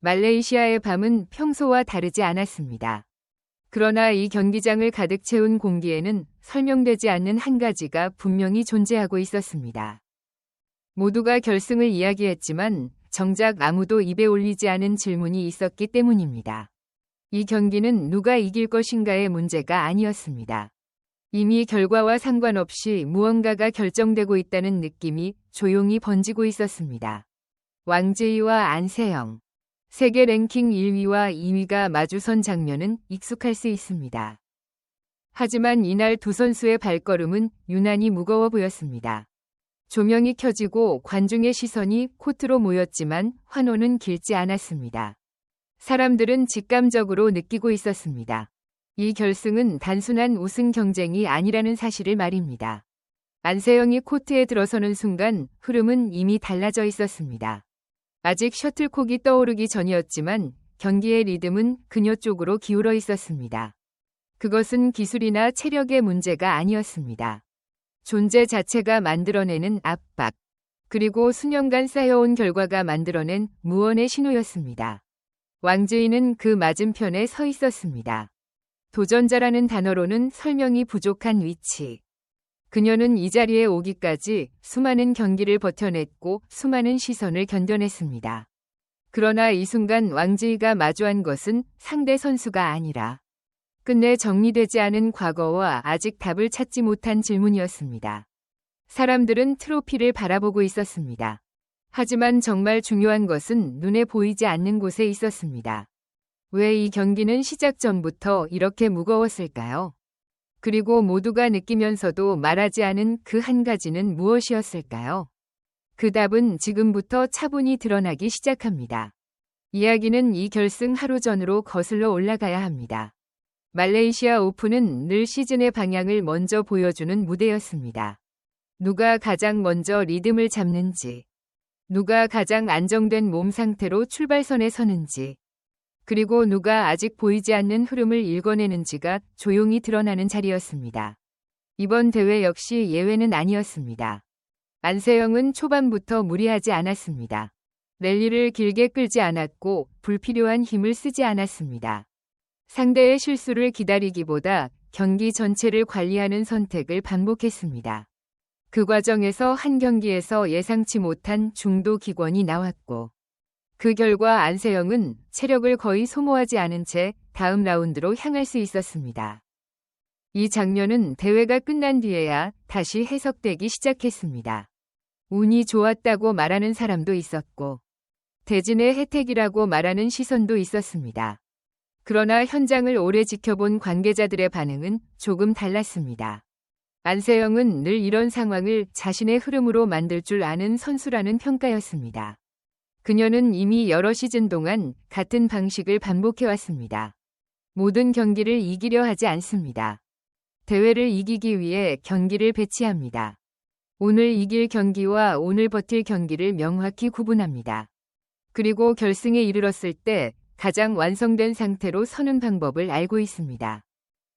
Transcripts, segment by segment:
말레이시아의 밤은 평소와 다르지 않았습니다. 그러나 이 경기장을 가득 채운 공기에는 설명되지 않는 한 가지가 분명히 존재하고 있었습니다. 모두가 결승을 이야기했지만 정작 아무도 입에 올리지 않은 질문이 있었기 때문입니다. 이 경기는 누가 이길 것인가의 문제가 아니었습니다. 이미 결과와 상관없이 무언가가 결정되고 있다는 느낌이 조용히 번지고 있었습니다. 왕제이와 안세영. 세계 랭킹 1위와 2위가 마주선 장면은 익숙할 수 있습니다. 하지만 이날 두 선수의 발걸음은 유난히 무거워 보였습니다. 조명이 켜지고 관중의 시선이 코트로 모였지만 환호는 길지 않았습니다. 사람들은 직감적으로 느끼고 있었습니다. 이 결승은 단순한 우승 경쟁이 아니라는 사실을 말입니다. 안세영이 코트에 들어서는 순간 흐름은 이미 달라져 있었습니다. 아직 셔틀콕이 떠오르기 전이었지만 경기의 리듬은 그녀 쪽으로 기울어 있었습니다. 그것은 기술이나 체력의 문제가 아니었습니다. 존재 자체가 만들어내는 압박, 그리고 수년간 쌓여온 결과가 만들어낸 무언의 신호였습니다. 왕주인은 그 맞은편에 서 있었습니다. 도전자라는 단어로는 설명이 부족한 위치. 그녀는 이 자리에 오기까지 수많은 경기를 버텨냈고 수많은 시선을 견뎌냈습니다. 그러나 이 순간 왕지희가 마주한 것은 상대 선수가 아니라 끝내 정리되지 않은 과거와 아직 답을 찾지 못한 질문이었습니다. 사람들은 트로피를 바라보고 있었습니다. 하지만 정말 중요한 것은 눈에 보이지 않는 곳에 있었습니다. 왜 이 경기는 시작 전부터 이렇게 무거웠을까요? 그리고 모두가 느끼면서도 말하지 않은 그 한 가지는 무엇이었을까요? 그 답은 지금부터 차분히 드러나기 시작합니다. 이야기는 이 결승 하루 전으로 거슬러 올라가야 합니다. 말레이시아 오픈은 늘 시즌의 방향을 먼저 보여주는 무대였습니다. 누가 가장 먼저 리듬을 잡는지, 누가 가장 안정된 몸 상태로 출발선에 서는지, 그리고 누가 아직 보이지 않는 흐름을 읽어내는지가 조용히 드러나는 자리였습니다. 이번 대회 역시 예외는 아니었습니다. 안세영은 초반부터 무리하지 않았습니다. 랠리를 길게 끌지 않았고 불필요한 힘을 쓰지 않았습니다. 상대의 실수를 기다리기보다 경기 전체를 관리하는 선택을 반복했습니다. 그 과정에서 한 경기에서 예상치 못한 중도 기권이 나왔고 그 결과 안세영은 체력을 거의 소모하지 않은 채 다음 라운드로 향할 수 있었습니다. 이 장면은 대회가 끝난 뒤에야 다시 해석되기 시작했습니다. 운이 좋았다고 말하는 사람도 있었고, 대진의 혜택이라고 말하는 시선도 있었습니다. 그러나 현장을 오래 지켜본 관계자들의 반응은 조금 달랐습니다. 안세영은 늘 이런 상황을 자신의 흐름으로 만들 줄 아는 선수라는 평가였습니다. 그녀는 이미 여러 시즌 동안 같은 방식을 반복해왔습니다. 모든 경기를 이기려 하지 않습니다. 대회를 이기기 위해 경기를 배치합니다. 오늘 이길 경기와 오늘 버틸 경기를 명확히 구분합니다. 그리고 결승에 이르렀을 때 가장 완성된 상태로 서는 방법을 알고 있습니다.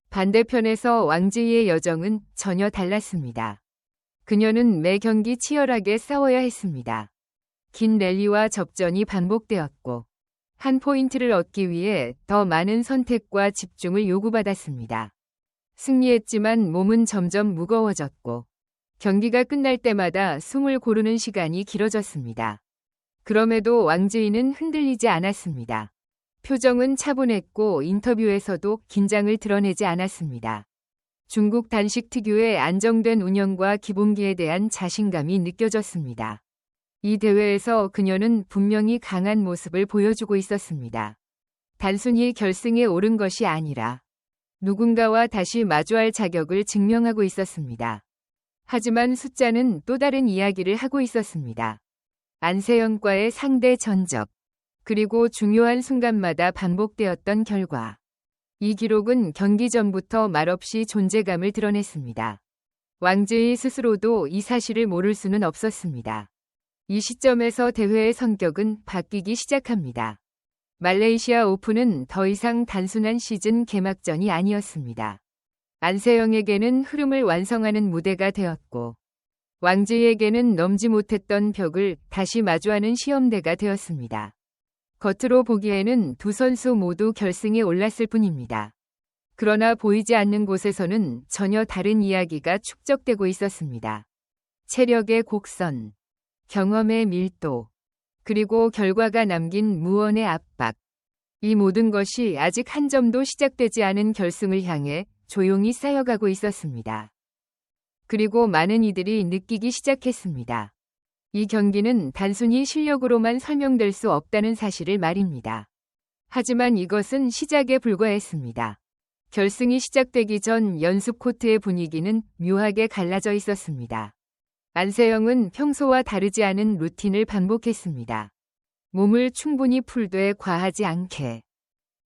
반대편에서 왕지희의 여정은 전혀 달랐습니다. 그녀는 매 경기 치열하게 싸워야 했습니다. 긴 랠리와 접전이 반복되었고 한 포인트를 얻기 위해 더 많은 선택과 집중을 요구받았습니다. 승리했지만 몸은 점점 무거워졌고 경기가 끝날 때마다 숨을 고르는 시간이 길어졌습니다. 그럼에도 왕지인은 흔들리지 않았습니다. 표정은 차분했고 인터뷰에서도 긴장을 드러내지 않았습니다. 중국 단식 특유의 안정된 운영과 기본기에 대한 자신감이 느껴졌습니다. 이 대회에서 그녀는 분명히 강한 모습을 보여주고 있었습니다. 단순히 결승에 오른 것이 아니라 누군가와 다시 마주할 자격을 증명하고 있었습니다. 하지만 숫자는 또 다른 이야기를 하고 있었습니다. 안세영과의 상대 전적, 그리고 중요한 순간마다 반복되었던 결과. 이 기록은 경기 전부터 말없이 존재감을 드러냈습니다. 왕즈의 스스로도 이 사실을 모를 수는 없었습니다. 이 시점에서 대회의 성격은 바뀌기 시작합니다. 말레이시아 오픈은 더 이상 단순한 시즌 개막전이 아니었습니다. 안세영에게는 흐름을 완성하는 무대가 되었고, 왕지에게는 넘지 못했던 벽을 다시 마주하는 시험대가 되었습니다. 겉으로 보기에는 두 선수 모두 결승에 올랐을 뿐입니다. 그러나 보이지 않는 곳에서는 전혀 다른 이야기가 축적되고 있었습니다. 체력의 곡선, 경험의 밀도, 그리고 결과가 남긴 무언의 압박. 이 모든 것이 아직 한 점도 시작되지 않은 결승을 향해 조용히 쌓여가고 있었습니다. 그리고 많은 이들이 느끼기 시작했습니다. 이 경기는 단순히 실력으로만 설명될 수 없다는 사실을 말입니다. 하지만 이것은 시작에 불과했습니다. 결승이 시작되기 전 연습 코트의 분위기는 묘하게 갈라져 있었습니다. 안세영은 평소와 다르지 않은 루틴을 반복했습니다. 몸을 충분히 풀되 과하지 않게.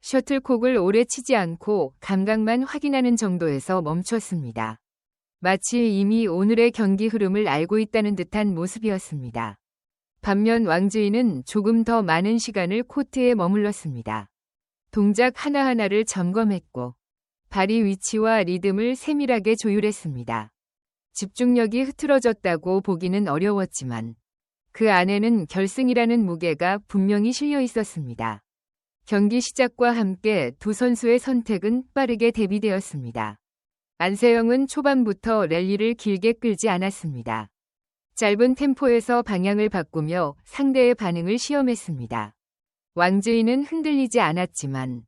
셔틀콕을 오래 치지 않고 감각만 확인하는 정도에서 멈췄습니다. 마치 이미 오늘의 경기 흐름을 알고 있다는 듯한 모습이었습니다. 반면 왕주인은 조금 더 많은 시간을 코트에 머물렀습니다. 동작 하나하나를 점검했고 발이 위치와 리듬을 세밀하게 조율했습니다. 집중력이 흐트러졌다고 보기는 어려웠지만 그 안에는 결승이라는 무게가 분명히 실려 있었습니다. 경기 시작과 함께 두 선수의 선택은 빠르게 대비되었습니다. 안세영은 초반부터 랠리를 길게 끌지 않았습니다. 짧은 템포에서 방향을 바꾸며 상대의 반응을 시험했습니다. 왕주인은 흔들리지 않았지만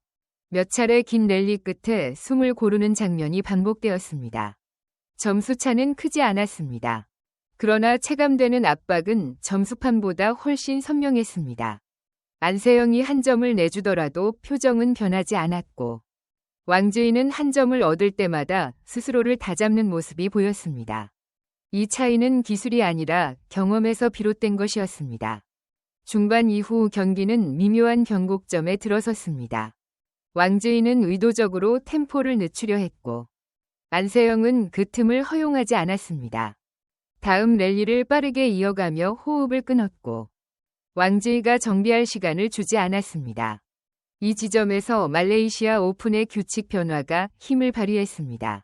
몇 차례 긴 랠리 끝에 숨을 고르는 장면이 반복되었습니다. 점수차는 크지 않았습니다. 그러나 체감되는 압박은 점수판보다 훨씬 선명했습니다. 안세영이 한 점을 내주더라도 표정은 변하지 않았고 왕주인은 한 점을 얻을 때마다 스스로를 다잡는 모습이 보였습니다. 이 차이는 기술이 아니라 경험에서 비롯된 것이었습니다. 중반 이후 경기는 미묘한 경곡점에 들어섰습니다. 왕주인은 의도적으로 템포를 늦추려 했고 안세영은 그 틈을 허용하지 않았습니다. 다음 랠리를 빠르게 이어가며 호흡을 끊었고 왕주이가 정비할 시간을 주지 않았습니다. 이 지점에서 말레이시아 오픈의 규칙 변화가 힘을 발휘했습니다.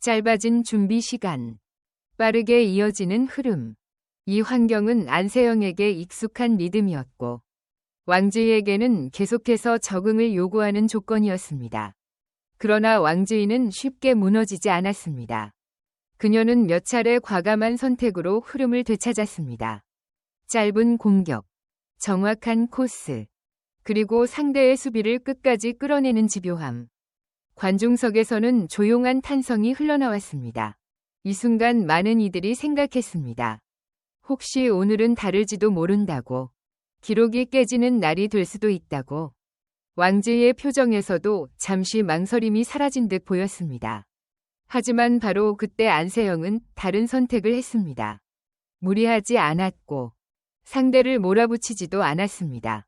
짧아진 준비 시간, 빠르게 이어지는 흐름. 이 환경은 안세영에게 익숙한 리듬이었고 왕주이에게는 계속해서 적응을 요구하는 조건이었습니다. 그러나 왕주이는 쉽게 무너지지 않았습니다. 그녀는 몇 차례 과감한 선택으로 흐름을 되찾았습니다. 짧은 공격, 정확한 코스, 그리고 상대의 수비를 끝까지 끌어내는 집요함. 관중석에서는 조용한 탄성이 흘러나왔습니다. 이 순간 많은 이들이 생각했습니다. 혹시 오늘은 다를지도 모른다고. 기록이 깨지는 날이 될 수도 있다고. 왕제의 표정에서도 잠시 망설임이 사라진 듯 보였습니다. 하지만 바로 그때 안세영은 다른 선택을 했습니다. 무리하지 않았고 상대를 몰아붙이지도 않았습니다.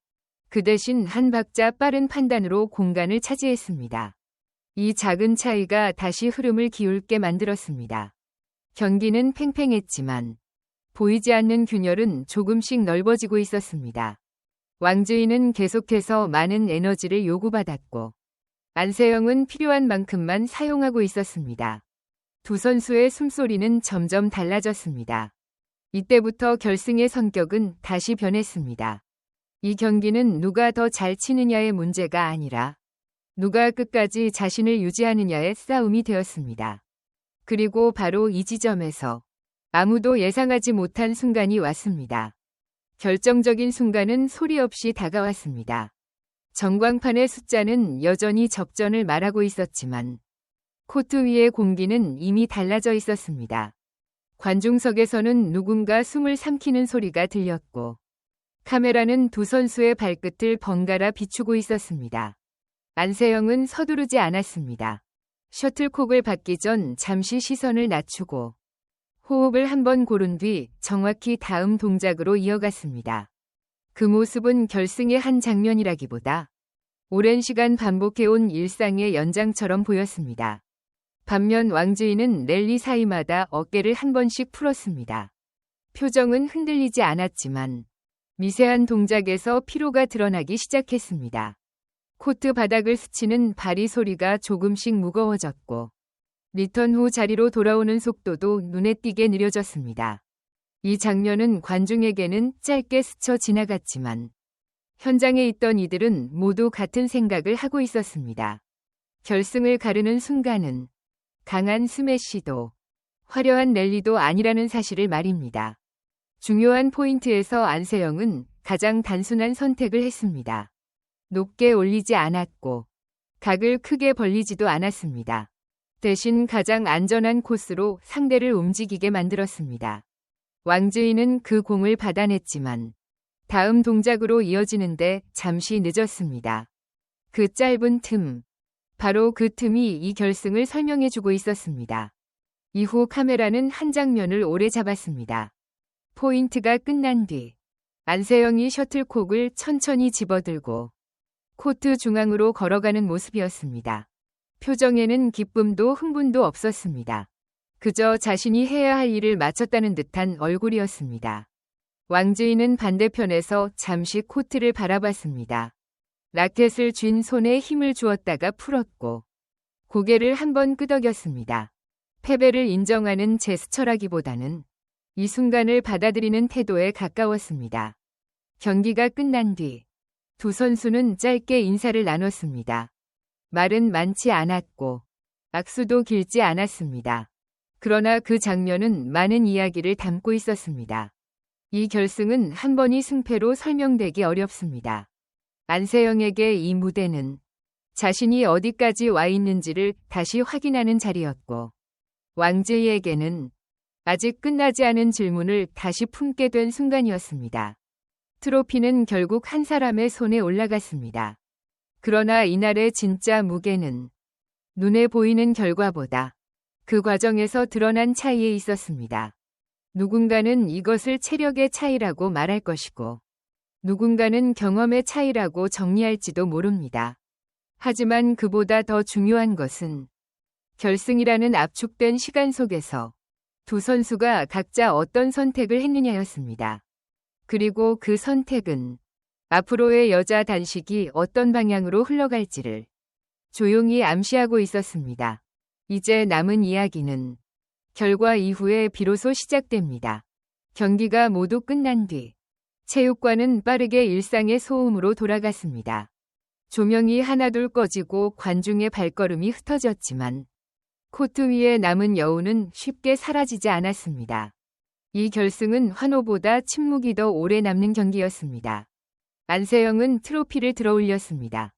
그 대신 한 박자 빠른 판단으로 공간을 차지했습니다. 이 작은 차이가 다시 흐름을 기울게 만들었습니다. 경기는 팽팽했지만 보이지 않는 균열은 조금씩 넓어지고 있었습니다. 왕주인은 계속해서 많은 에너지를 요구받았고 안세영은 필요한 만큼만 사용하고 있었습니다. 두 선수의 숨소리는 점점 달라졌습니다. 이때부터 결승의 성격은 다시 변했습니다. 이 경기는 누가 더 잘 치느냐의 문제가 아니라 누가 끝까지 자신을 유지하느냐의 싸움이 되었습니다. 그리고 바로 이 지점에서 아무도 예상하지 못한 순간이 왔습니다. 결정적인 순간은 소리 없이 다가왔습니다. 전광판의 숫자는 여전히 접전을 말하고 있었지만 코트 위의 공기는 이미 달라져 있었습니다. 관중석에서는 누군가 숨을 삼키는 소리가 들렸고 카메라는 두 선수의 발끝을 번갈아 비추고 있었습니다. 안세영은 서두르지 않았습니다. 셔틀콕을 받기 전 잠시 시선을 낮추고 호흡을 한번 고른 뒤 정확히 다음 동작으로 이어갔습니다. 그 모습은 결승의 한 장면이라기보다 오랜 시간 반복해온 일상의 연장처럼 보였습니다. 반면 왕주인은 랠리 사이마다 어깨를 한 번씩 풀었습니다. 표정은 흔들리지 않았지만 미세한 동작에서 피로가 드러나기 시작했습니다. 코트 바닥을 스치는 발이 소리가 조금씩 무거워졌고 리턴 후 자리로 돌아오는 속도도 눈에 띄게 느려졌습니다. 이 장면은 관중에게는 짧게 스쳐 지나갔지만 현장에 있던 이들은 모두 같은 생각을 하고 있었습니다. 결승을 가르는 순간은 강한 스매시도 화려한 랠리도 아니라는 사실을 말입니다. 중요한 포인트에서 안세영은 가장 단순한 선택을 했습니다. 높게 올리지 않았고 각을 크게 벌리지도 않았습니다. 대신 가장 안전한 코스로 상대를 움직이게 만들었습니다. 왕즈이는 그 공을 받아냈지만 다음 동작으로 이어지는데 잠시 늦었습니다. 그 짧은 틈, 바로 그 틈이 이 결승을 설명해주고 있었습니다. 이후 카메라는 한 장면을 오래 잡았습니다. 포인트가 끝난 뒤 안세영이 셔틀콕을 천천히 집어들고 코트 중앙으로 걸어가는 모습이었습니다. 표정에는 기쁨도 흥분도 없었습니다. 그저 자신이 해야 할 일을 마쳤다는 듯한 얼굴이었습니다. 왕즈이는 반대편에서 잠시 코트를 바라봤습니다. 라켓을 쥔 손에 힘을 주었다가 풀었고 고개를 한번 끄덕였습니다. 패배를 인정하는 제스처라기보다는 이 순간을 받아들이는 태도에 가까웠습니다. 경기가 끝난 뒤 두 선수는 짧게 인사를 나눴습니다. 말은 많지 않았고 악수도 길지 않았습니다. 그러나 그 장면은 많은 이야기를 담고 있었습니다. 이 결승은 한 번이 승패로 설명되기 어렵습니다. 안세영에게 이 무대는 자신이 어디까지 와 있는지를 다시 확인하는 자리였고 왕제이에게는 아직 끝나지 않은 질문을 다시 품게 된 순간이었습니다. 트로피는 결국 한 사람의 손에 올라갔습니다. 그러나 이날의 진짜 무게는 눈에 보이는 결과보다 그 과정에서 드러난 차이에 있었습니다. 누군가는 이것을 체력의 차이라고 말할 것이고 누군가는 경험의 차이라고 정리할지도 모릅니다. 하지만 그보다 더 중요한 것은 결승이라는 압축된 시간 속에서 두 선수가 각자 어떤 선택을 했느냐였습니다. 그리고 그 선택은 앞으로의 여자 단식이 어떤 방향으로 흘러갈지를 조용히 암시하고 있었습니다. 이제 남은 이야기는 결과 이후에 비로소 시작됩니다. 경기가 모두 끝난 뒤 체육관은 빠르게 일상의 소음으로 돌아갔습니다. 조명이 하나둘 꺼지고 관중의 발걸음이 흩어졌지만 코트 위에 남은 여우는 쉽게 사라지지 않았습니다. 이 결승은 환호보다 침묵이 더 오래 남는 경기였습니다. 안세영은 트로피를 들어 올렸습니다.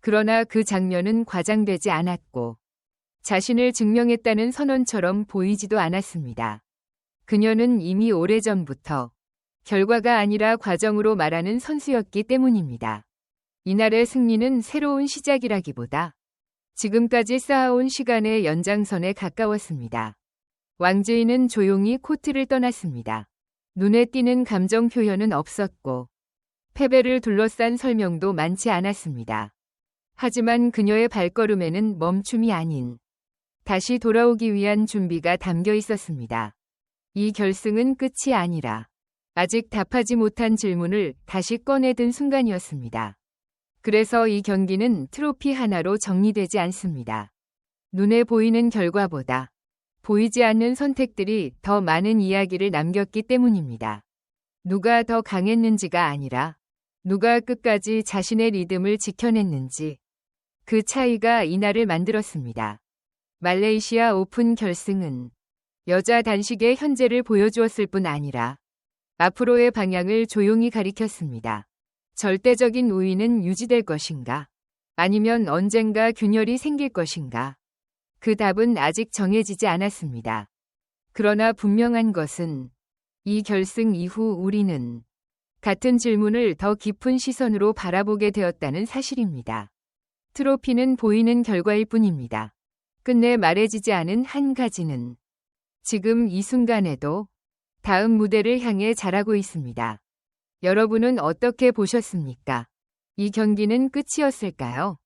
그러나 그 장면은 과장되지 않았고 자신을 증명했다는 선언처럼 보이지도 않았습니다. 그녀는 이미 오래전부터 결과가 아니라 과정으로 말하는 선수였기 때문입니다. 이날의 승리는 새로운 시작이라기보다 지금까지 쌓아온 시간의 연장선에 가까웠습니다. 왕제이는 조용히 코트를 떠났습니다. 눈에 띄는 감정 표현은 없었고 패배를 둘러싼 설명도 많지 않았습니다. 하지만 그녀의 발걸음에는 멈춤이 아닌 다시 돌아오기 위한 준비가 담겨 있었습니다. 이 결승은 끝이 아니라 아직 답하지 못한 질문을 다시 꺼내든 순간이었습니다. 그래서 이 경기는 트로피 하나로 정리되지 않습니다. 눈에 보이는 결과보다 보이지 않는 선택들이 더 많은 이야기를 남겼기 때문입니다. 누가 더 강했는지가 아니라 누가 끝까지 자신의 리듬을 지켜냈는지 그 차이가 이날을 만들었습니다. 말레이시아 오픈 결승은 여자 단식의 현재를 보여주었을 뿐 아니라 앞으로의 방향을 조용히 가리켰습니다. 절대적인 우위는 유지될 것인가? 아니면 언젠가 균열이 생길 것인가? 그 답은 아직 정해지지 않았습니다. 그러나 분명한 것은 이 결승 이후 우리는 같은 질문을 더 깊은 시선으로 바라보게 되었다는 사실입니다. 트로피는 보이는 결과일 뿐입니다. 끝내 말해지지 않은 한 가지는 지금 이 순간에도 다음 무대를 향해 자라고 있습니다. 여러분은 어떻게 보셨습니까? 이 경기는 끝이었을까요?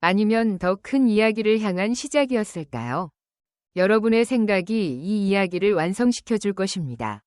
아니면 더 큰 이야기를 향한 시작이었을까요? 여러분의 생각이 이 이야기를 완성시켜 줄 것입니다.